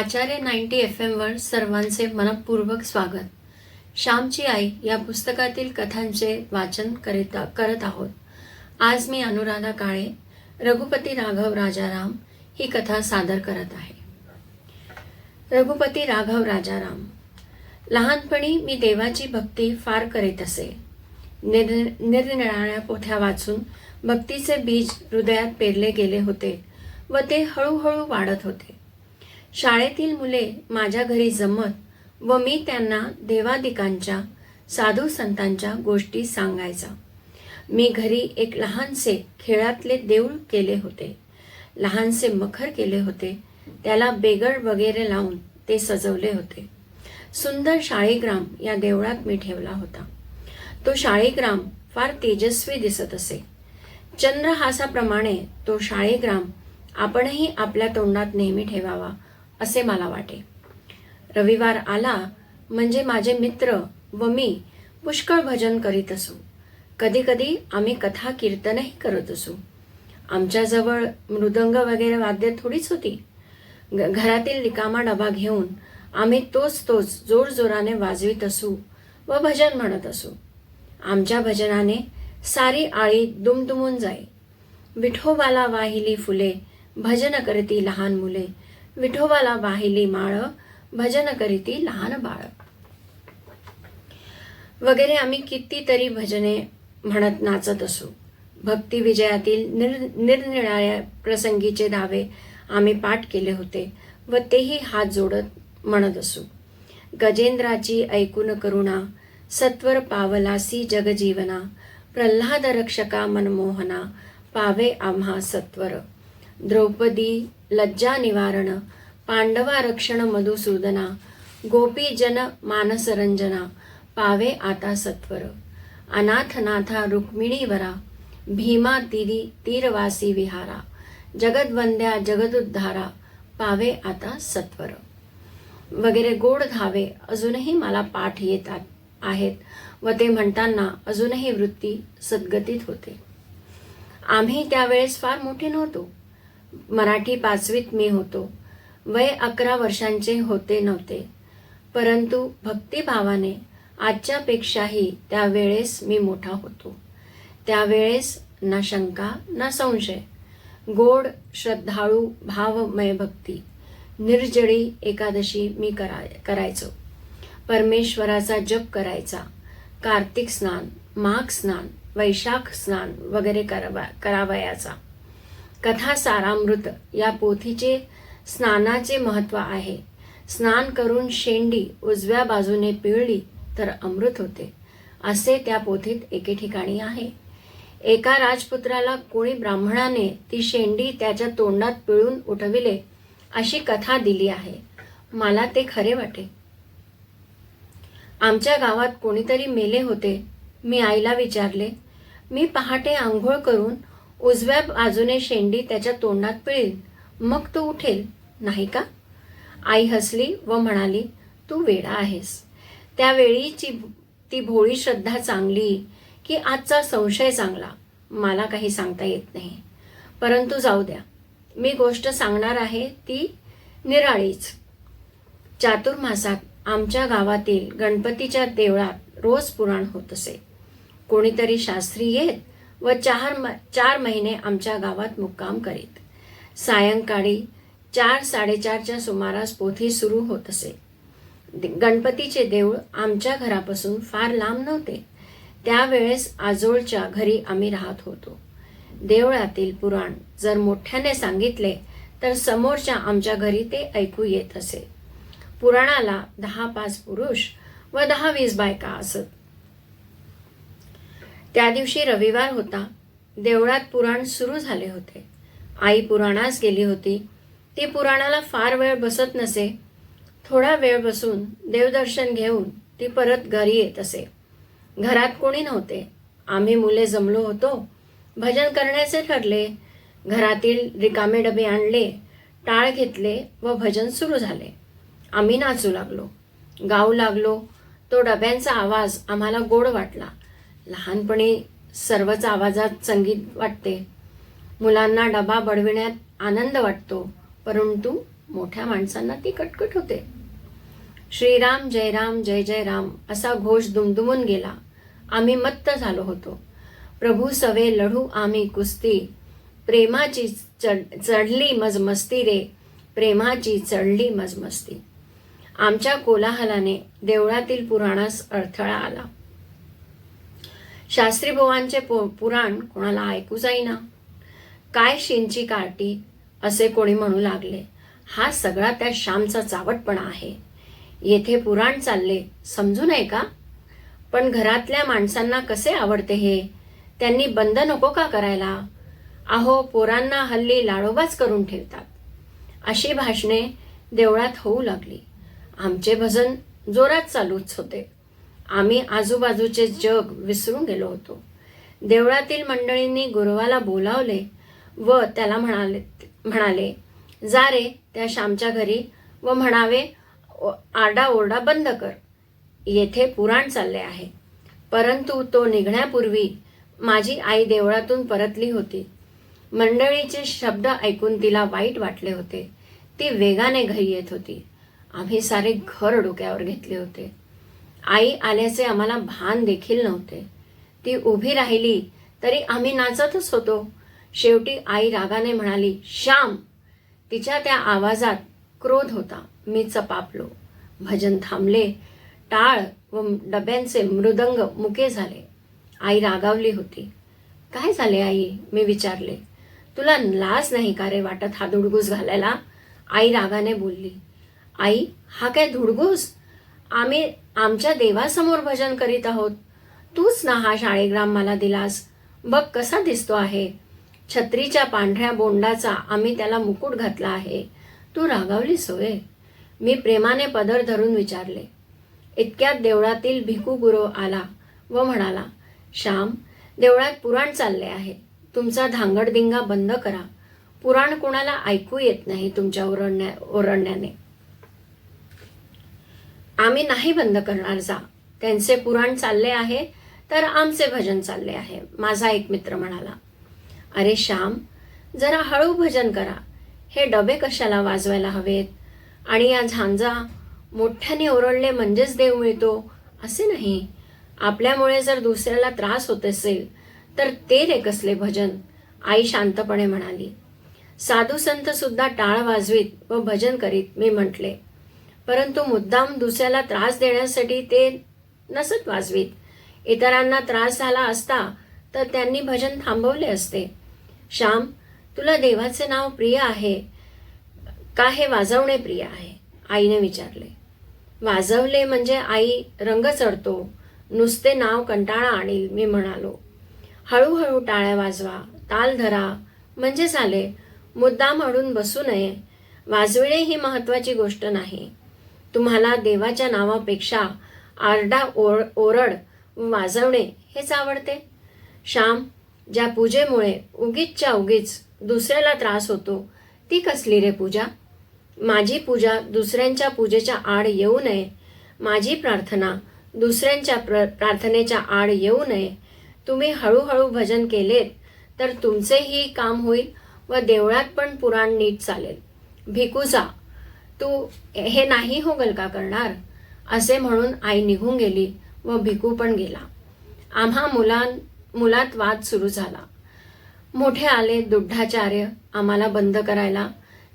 आचार्य ninety F एमवर सर्वांचे मनपूर्वक स्वागत. श्यामची आई या पुस्तकातील कथांचे वाचन करीत करत आहोत. आज मी अनुराधा काळे रघुपती राघव राजाराम ही कथा सादर करत आहे. रघुपती राघव राजाराम लहानपणी मी देवाची भक्ती फार करीत असे. निर निरनिराळ्या पोथ्या वाचून भक्तीचे बीज हृदयात पेरले गेले होते व ते हळूहळू वाढत होते. शाळेतील मुले माझ्या घरी जमत व मी त्यांना देवादिकांच्या साधू संतांच्या गोष्टी सांगायचा. मी घरी एक लहानसे खेळातले देऊळ केले होते. लहानसे मखर केले होते. त्याला बेगड वगैरे लावून ते सजवले होते. सुंदर शाळीग्राम या देवळात मी ठेवला होता. तो शाळीग्राम फार तेजस्वी दिसत असे. चंद्रहासाप्रमाणे तो शाळीग्राम आपणही आपल्या तोंडात नेहमी ठेवावा असे मला वाटे. रविवार आला म्हणजे माझे मित्र व मी पुष्कळ भजन करीत असू. कधीकधी आम्ही कथा कीर्तनही करत असू. आमच्याजवळ मृदंग वगैरे वाद्य थोडीच होती. ग- घरातील रिकामा डबा घेऊन आम्ही तोच तोच जोरजोराने वाजवीत असू व भजन म्हणत असू. आमच्या भजनाने सारी आळी दुमदुमून जाई. विठोबाला वाहिली फुले भजन करती लहान मुले विठोबाला वाहिली माळ भजन करीती लहान बाळ. वगैरे आम्ही कितीतरी भजने म्हणत नाचत असू. भक्ती विजयातील निर निरनिराळ्या प्रसंगीचे दावे आम्ही पाठ केले होते व तेही हात जोडत म्हणत असू. गजेंद्राची ऐकून करुणा सत्वर पावलासी जगजीवना प्रल्हाद रक्षका मनमोहना पावे आम्हा सत्वर. द्रौपदी लज्जा निवारण पांडवा रक्षण मधुसूदना गोपीजन मानसरंजना पावे आता सत्वर अनाथनाथा रुक्मिणीवरा भीमा तिरी तीरवासी विहारा जगद्वंद्या जगदुद्धारा पावे आता सत्वर. वगैरे गोड धावे अजूनही मला पाठ येतात आहेत व ते म्हणताना अजूनही वृत्ती सद्गतीत होते. आम्ही त्यावेळेस फार मोठे नव्हतो. मराठी पाचवीत मी होतो. वय अकरा वर्षांचे होते नव्हते. परंतु भक्तिभावाने आजच्यापेक्षाही त्यावेळेस मी मोठा होतो. त्यावेळेस ना शंका ना संशय. गोड श्रद्धाळू भावमय भक्ती. निर्जळी एकादशी मी करा करायचो. परमेश्वराचा जप करायचा. कार्तिक स्नान माघ स्नान वैशाख स्नान वगैरे करावा करावयाचा. कथा सारामृत या पोथीचे स्नानाचे महत्त्व आहे. स्नान करून शेंडी उजव्या बाजूने पिळली तर अमृत होते. असे त्या पोथीत एके ठिकाणी आहे. एका राजपुत्राला कोणी ब्राह्मणाने ती शेंडी त्याच्या तोंडात पिळून उठविले अशी कथा दिली आहे. मला ते खरे वाटे. आमच्या गावात कोणीतरी मेले होते. मी आईला विचारले मी पहाटे आंघोळ करून उजव्या बाजूने शेंडी त्याच्या तोंडात पिळील. मग तो उठेल नाही का? आई हसली व म्हणाली तू वेडा आहेस. त्यावेळीची ती भोळी श्रद्धा चांगली की आजचा संशय चांगला. मला काही सांगता येत नाही. परंतु जाऊ द्या. मी गोष्ट सांगणार आहे ती निराळीच. चातुर्मासात आमच्या गावातील गणपतीच्या देवळात रोज पुराण होत असे. कोणीतरी शास्त्री येत व चार म चार महिने आमच्या गावात मुक्काम करीत. सायंकाळी चार साडेचारच्या सुमारास पोथी सुरू होत असे. गणपतीचे देऊळ आमच्या घरापासून फार लांब नव्हते. त्यावेळेस आजोळच्या घरी आम्ही राहत होतो. देवळातील पुराण जर मोठ्याने सांगितले तर समोरच्या आमच्या घरी ते ऐकू येत असे. पुराणाला दहा पाच पुरुष व दहा वीस बायका असत. त्या दिवशी रविवार होता. देवळात पुराण सुरू झाले होते. आई पुराणास गेली होती. ती पुराणाला फार वेळ बसत नसे. थोडा वेळ बसून देवदर्शन घेऊन ती परत घरी येत असे. घरात कोणी नव्हते. आम्ही मुले जमलो होतो. भजन करण्याचे ठरले. घरातील रिकामे डबे आणले टाळ घेतले व भजन सुरू झाले. आम्ही नाचू लागलो. गाऊ लागलो. तो डब्यांचा आवाज आम्हाला गोड वाटला. लहानपणी सर्वच आवाजात संगीत वाटते. मुलांना डबा बडविण्यात आनंद वाटतो परंतु मोठ्या माणसांना ती कटकट होते. श्रीराम जय राम जय जय राम असा घोष दुमदुमून गेला. आम्ही मत्त झालो होतो. प्रभू सवे लढू आम्ही कुस्ती. प्रेमाची चढ चढली मजमस्ती रे. प्रेमाची चढली मजमस्ती. आमच्या कोलाहलाने देवळातील पुराणास अडथळा आला. शास्त्रीभुवांचे पु- पुराण कोणाला ऐकू जाईना. काय शिंची काटी असे कोणी म्हणू लागले हा सगळा त्या श्यामचा चावटपणा आहे. येथे पुराण चालले समजू नये का? पण घरातल्या माणसांना कसे आवडते हे? त्यांनी बंद नको का करायला? अहो पोरांना हल्ली लाडोबाच करून ठेवतात. अशी भाषणे देवळात होऊ लागली. आमचे भजन जोरात चालूच होते. आम्ही आजूबाजूचे जग विसरून गेलो होतो. देवळातील मंडळींनी गुरुवाला बोलावले व त्याला म्हणाले म्हणाले जा रे त्या श्यामच्या घरी व म्हणावे आरडाओरडा बंद कर. येथे पुराण चालले आहे. परंतु तो निघण्यापूर्वी माझी आई देवळातून परतली होती. मंडळीचे शब्द ऐकून तिला वाईट वाटले होते. ती वेगाने घरी येत होती. आम्ही सारे घर डोक्यावर घेतले होते. आई आल्याचे आम्हाला भान देखील नव्हते. ती उभी राहिली तरी आम्ही नाचतच होतो. शेवटी आई रागाने म्हणाली श्याम! तिच्या त्या आवाजात क्रोध होता. मी चपापलो. भजन थांबले. टाळ व डब्यांचे मृदंग मुके झाले. आई रागावली होती. काय झाले आई? मी विचारले. तुला लाज नाही का रे वाटत हा धुडगूस घालायला? आई रागाने बोलली. आई हा काय धुडगूस? आम्ही आमच्या देवासमोर भजन करीत आहोत. तूच ना हा शाळेग्राम मला दिलास. बघ कसा दिसतो आहे. छत्रीच्या पांढऱ्या बोंडाचा आम्ही त्याला मुकुट घातला आहे. तू रागावलीस होय मी प्रेमाने पदर धरून विचारले. इतक्यात देवळातील भिकू गुरु आला व म्हणाला श्याम देवळात पुराण चालले आहे. तुमचा धांगडदिंगा बंद करा. पुराण कोणाला ऐकू येत नाही तुमच्या ओरडण्या ओरडण्याने आम्ही नाही बंद करणार जा. त्यांचे पुराण चालले आहे तर आमचे भजन चालले आहे माझा एक मित्र म्हणाला. अरे श्याम जरा हळू भजन करा. हे डबे कशाला वाजवायला हवेत? आणि या झांजा मोठ्याने ओरडले म्हणजेच देव मिळतो असे नाही. आपल्यामुळे जर दुसऱ्याला त्रास होत असेल तर ते रे कसले भजन आई शांतपणे म्हणाली. साधू संत सुद्धा टाळ वाजवीत व भजन करीत मी म्हटले. परंतु मुद्दाम दुसऱ्याला त्रास देण्यासाठी ते नसत वाजवीत. इतरांना त्रास झाला असता तर त्यांनी भजन थांबवले असते. श्याम तुला देवाचे नाव प्रिय आहे. का हे वाजवणे प्रिय आहे? आईने विचारले. वाजवले म्हणजे आई रंग चढतो नुसते नाव कंटाळा आणील मी म्हणालो. हळूहळू टाळ्या वाजवा ताल धरा म्हणजे झाले मुद्दाम अडून बसू नये. वाजविणे ही महत्त्वाची गोष्ट नाही. तुम्हाला देवाच्या नावापेक्षा आरडा ओर ओरड वाजवणे हेच आवडते. श्याम ज्या पूजेमुळे उगीचच्या उगीच दुसऱ्याला त्रास होतो ती कसली रे पूजा? माझी पूजा दुसऱ्यांच्या पूजेच्या आड येऊ नये. माझी प्रार्थना दुसऱ्यांच्या प्र प्रार्थनेच्या आड येऊ नये. तुम्ही हळूहळू भजन केलेत तर तुमचेही काम होईल व देवळात पण पुराण नीट चालेल. भिकूजा तू हे नाही होगल का करणार असे म्हणून आई निघून गेली व भिकू पण गेला. आम्हा मुलां मुलात वाद सुरू झाला. मोठे आले दुड्ढाचार्य आम्हाला बंद करायला.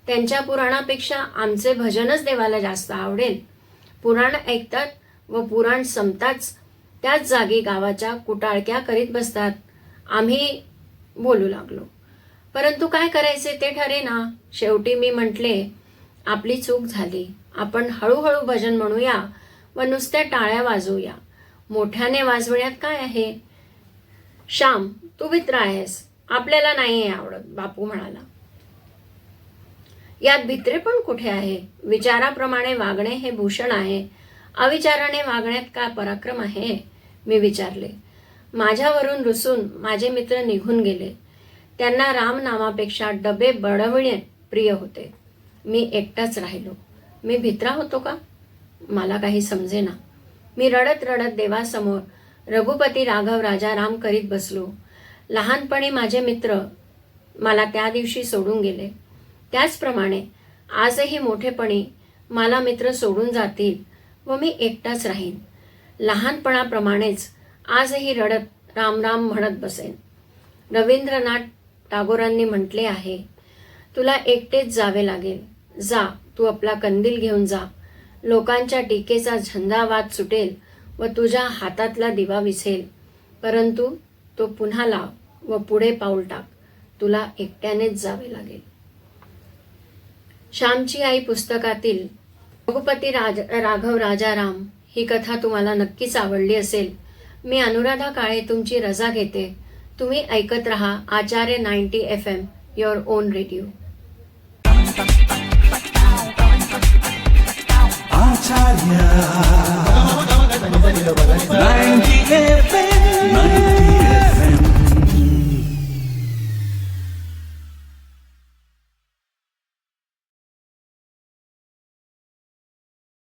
त्यांच्या पुराणापेक्षा आमचे भजनच देवाला जास्त आवडेल. पुराण ऐकतात व पुराण संपताच त्याच जागी गावाच्या कुटाळक्या करीत बसतात. आम्ही बोलू लागलो. परंतु काय करायचे ते ठरे ना शेवटी मी म्हटले आपली चूक झाली. आपण हळूहळू भजन म्हणूया व नुसत्या टाळ्या वाजवूया. मोठ्याने वाजवण्यात काय आहे? श्याम तू मित्र आहेस. आपल्याला नाही आवडत बापू म्हणाला. यात भित्रे पण कुठे आहे? विचाराप्रमाणे वागणे हे भूषण आहे. अविचाराने वागण्यात काय पराक्रम आहे? मी विचारले. माझ्यावरून रुसून माझे मित्र निघून गेले. त्यांना राम नामापेक्षा डबे बडविणे प्रिय होते. मी एकटाच राहिलो. मी भित्रा होतो का? मला काही समजेना. मी रडत रडत देवासमोर रघुपती राघव राजा राम करीत बसलो. लहानपणी माझे मित्र मला त्या दिवशी सोडून गेले. त्याचप्रमाणे आजही मोठेपणी मला मित्र सोडून जातील व मी एकटाच राहीन. लहानपणाप्रमाणेच आजही रडत राम राम म्हणत बसेन. रवींद्रनाथ टागोरांनी म्हटले आहे तुला एकटेच जावे लागेल. जा तू आपला कंदील घेऊन जा. लोकांच्या टीकेचा झंझावात सुटेल व तुझ्या हातातला दिवा विसेल. परंतु तो पुन्हा लाव व पुढे पाऊल टाक. तुला एकट्यानेच जावे लागेल. श्यामची आई पुस्तकातील रघुपती राज राघव राजाराम ही कथा तुम्हाला नक्कीच आवडली असेल. मी अनुराधा काळे तुमची रजा घेते. तुम्ही ऐकत रहा Acharya ninety F M your own radio Italia. 98 FM. 98 FM.